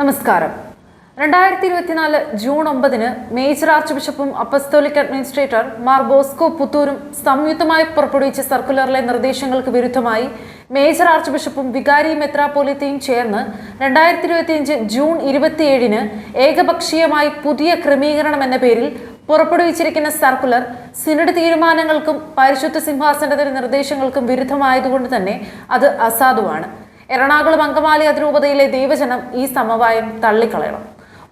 നമസ്കാരം. രണ്ടായിരത്തി ഇരുപത്തിനാല് ജൂൺ ഒമ്പതിന് മേജർ ആർച്ച് ബിഷപ്പും അപ്പസ്തോലിക് അഡ്മിനിസ്ട്രേറ്റർ മാർ ബോസ്കോ പുത്തൂരും സംയുക്തമായി പുറപ്പെടുവിച്ച സർക്കുലറിലെ നിർദ്ദേശങ്ങൾക്ക് വിരുദ്ധമായി മേജർ ആർച്ച് ബിഷപ്പും വികാരി മെത്രാപോലിത്തയും ചേർന്ന് രണ്ടായിരത്തി ഇരുപത്തിയഞ്ച് ജൂൺ ഇരുപത്തിയേഴിന് ഏകപക്ഷീയമായി പുതിയ ക്രമീകരണം എന്ന പേരിൽ പുറപ്പെടുവിച്ചിരിക്കുന്ന സർക്കുലർ സിനഡ് തീരുമാനങ്ങൾക്കും പരിശുദ്ധ സിംഹാസനത്തിന്റെ നിർദ്ദേശങ്ങൾക്കും വിരുദ്ധമായതുകൊണ്ട് തന്നെ അത് അസാധുവാണ്. എറണാകുളം അങ്കമാലി അതിരൂപതയിലെ ദൈവജനം ഈ സമവായം തള്ളിക്കളയണം.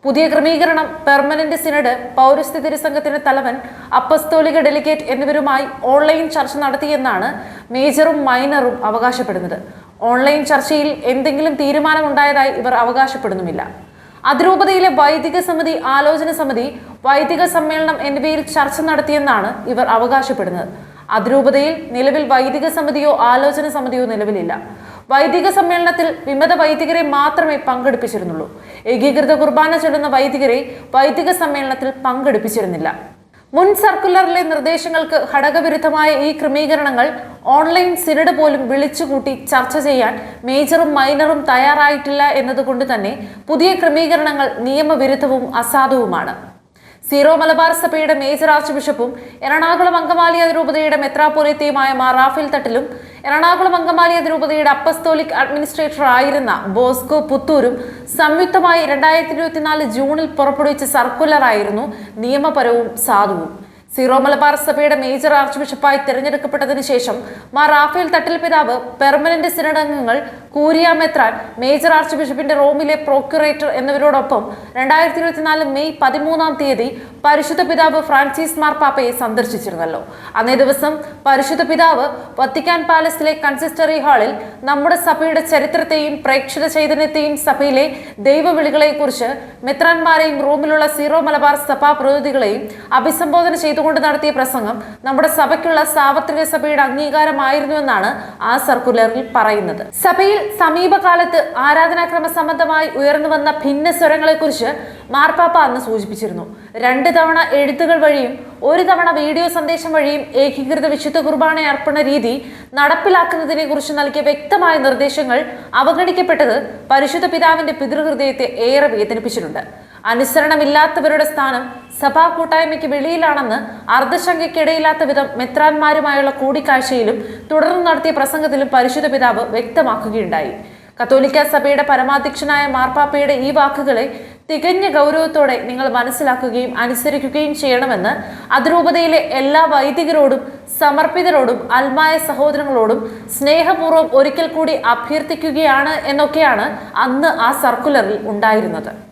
പുതിയ ക്രമീകരണം പെർമനന്റ് സിനഡ് പൗരസ്ത്യ തിരുസംഘത്തിന്റെ തലവൻ അപ്പസ്തോലിക ഡെലിഗേറ്റ് എന്നിവരുമായി ഓൺലൈൻ ചർച്ച നടത്തിയെന്നാണ് മേജറും മൈനറും അവകാശപ്പെടുന്നത്. ഓൺലൈൻ ചർച്ചയിൽ എന്തെങ്കിലും തീരുമാനമുണ്ടായതായി ഇവർ അവകാശപ്പെടുന്നുമില്ല. അതിരൂപതയിലെ വൈദിക സമിതി ആലോചന സമിതി വൈദിക സമ്മേളനം എന്നിവയിൽ ചർച്ച നടത്തിയെന്നാണ് ഇവർ അവകാശപ്പെടുന്നത്. അതിരൂപതയിൽ നിലവിൽ വൈദിക സമിതിയോ ആലോചന സമിതിയോ നിലവിലില്ല. വൈദിക സമ്മേളനത്തിൽ വിമത വൈദികരെ മാത്രമേ പങ്കെടുപ്പിച്ചിരുന്നുള്ളൂ. ഏകീകൃത കുർബാന ചൊല്ലുന്ന വൈദികരെ വൈദിക സമ്മേളനത്തിൽ പങ്കെടുപ്പിച്ചിരുന്നില്ല. മുൻ സർക്കുലറിലെ നിർദ്ദേശങ്ങൾക്ക് ഘടകവിരുദ്ധമായ ഈ ക്രമീകരണങ്ങൾ ഓൺലൈൻ സിനഡ് പോലും വിളിച്ചുകൂട്ടി ചർച്ച ചെയ്യാൻ മേജറും മൈനറും തയ്യാറായിട്ടില്ല എന്നതുകൊണ്ട് തന്നെ പുതിയ ക്രമീകരണങ്ങൾ നിയമവിരുദ്ധവും അസാധുവുമാണ്. സീറോ മലബാർ സഭയുടെ മേജർ ആർച്ച് ബിഷപ്പും എറണാകുളം അങ്കമാലി അതിരൂപതയുടെ മെത്രാപോലിത്തയുമായ മാർ റാഫേൽ തട്ടിലും എറണാകുളം അങ്കമാലി അതിരൂപതയുടെ അപ്പസ്തോലിക് അഡ്മിനിസ്ട്രേറ്റർ ആയിരുന്ന ബോസ്കോ പുത്തൂരും സംയുക്തമായി രണ്ടായിരത്തി ഇരുപത്തിനാല് ജൂണിൽ പുറപ്പെടുവിച്ച സർക്കുലറായിരുന്നു നിയമപരവും സാധുവും. സീറോ മലബാർ സഭയുടെ മേജർ ആർച്ച് ബിഷപ്പായി തെരഞ്ഞെടുക്കപ്പെട്ടതിനു ശേഷം മാർ റാഫേൽ തട്ടിൽ പിതാവ് പെർമനന്റ് സിനഡംഗങ്ങൾ കൂരിയ മെത്രാൻ മേജർ ആർച്ച് ബിഷപ്പിന്റെ റോമിലെ പ്രോക്യുറേറ്റർ എന്നിവരോടൊപ്പം രണ്ടായിരത്തി ഇരുപത്തിനാല് മെയ് പതിമൂന്നാം തീയതി പരിശുദ്ധ പിതാവ് ഫ്രാൻസിസ് മാർപ്പാപ്പയെ സന്ദർശിച്ചിരുന്നല്ലോ. അന്നേ ദിവസം പരിശുദ്ധ പിതാവ് വത്തിക്കാൻ പാലസിലെ കൺസിസ്റ്ററി ഹാളിൽ നമ്മുടെ സഭയുടെ ചരിത്രത്തെയും പ്രേക്ഷക ചൈതന്യത്തെയും സഭയിലെ ദൈവവിളികളെക്കുറിച്ച് മെത്രാൻമാരെയും റോമിലുള്ള സീറോ മലബാർ സഭാ പ്രതിനിധികളെയും അഭിസംബോധന ചെയ്തുകൊണ്ട് നടത്തിയ പ്രസംഗം നമ്മുടെ സഭയ്ക്കുള്ള സാർവത്രിക സഭയുടെ അംഗീകാരമായിരുന്നുവെന്നാണ് ആ സർക്കുലറിൽ പറയുന്നത്. സഭയിൽ സമീപകാലത്ത് ആരാധനാക്രമ സംബന്ധമായി ഉയർന്നു വന്ന ഭിന്ന സ്വരങ്ങളെക്കുറിച്ച് മാർപ്പാപ്പ അന്ന് സൂചിപ്പിച്ചിരുന്നു. രണ്ട് തവണ എഴുത്തുകൾ വഴിയും ഒരു തവണ വീഡിയോ സന്ദേശം വഴിയും ഏകീകൃത വിശുദ്ധ കുർബാന അർപ്പണ രീതി നടപ്പിലാക്കുന്നതിനെ കുറിച്ച് നൽകിയ വ്യക്തമായ നിർദ്ദേശങ്ങൾ അവഗണിക്കപ്പെട്ടത് പരിശുദ്ധ പിതാവിന്റെ പിതൃഹൃദയത്തെ ഏറെ വേദനിപ്പിച്ചിട്ടുണ്ട്. അനുസരണമില്ലാത്തവരുടെ സ്ഥാനം സഭാ കൂട്ടായ്മയ്ക്ക് വെളിയിലാണെന്ന് അർദ്ധശങ്കയ്ക്കിടയില്ലാത്ത വിധം മെത്രാന്മാരുമായുള്ള കൂടിക്കാഴ്ചയിലും തുടർന്ന് നടത്തിയ പ്രസംഗത്തിലും പരിശുദ്ധ പിതാവ് വ്യക്തമാക്കുകയുണ്ടായി. കത്തോലിക്ക സഭയുടെ പരമാധ്യക്ഷനായ മാർപ്പാപ്പയുടെ ഈ വാക്കുകളെ തികഞ്ഞ ഗൗരവത്തോടെ നിങ്ങൾ മനസ്സിലാക്കുകയും അനുസരിക്കുകയും ചെയ്യണമെന്ന് അതിരൂപതയിലെ എല്ലാ വൈദികരോടും സമർപ്പിതരോടും അൽമായ സഹോദരങ്ങളോടും സ്നേഹപൂർവം ഒരിക്കൽ കൂടി അഭ്യർത്ഥിക്കുകയാണ് എന്നൊക്കെയാണ് അന്ന് ആ സർക്കുലറിൽ ഉണ്ടായിരുന്നത്.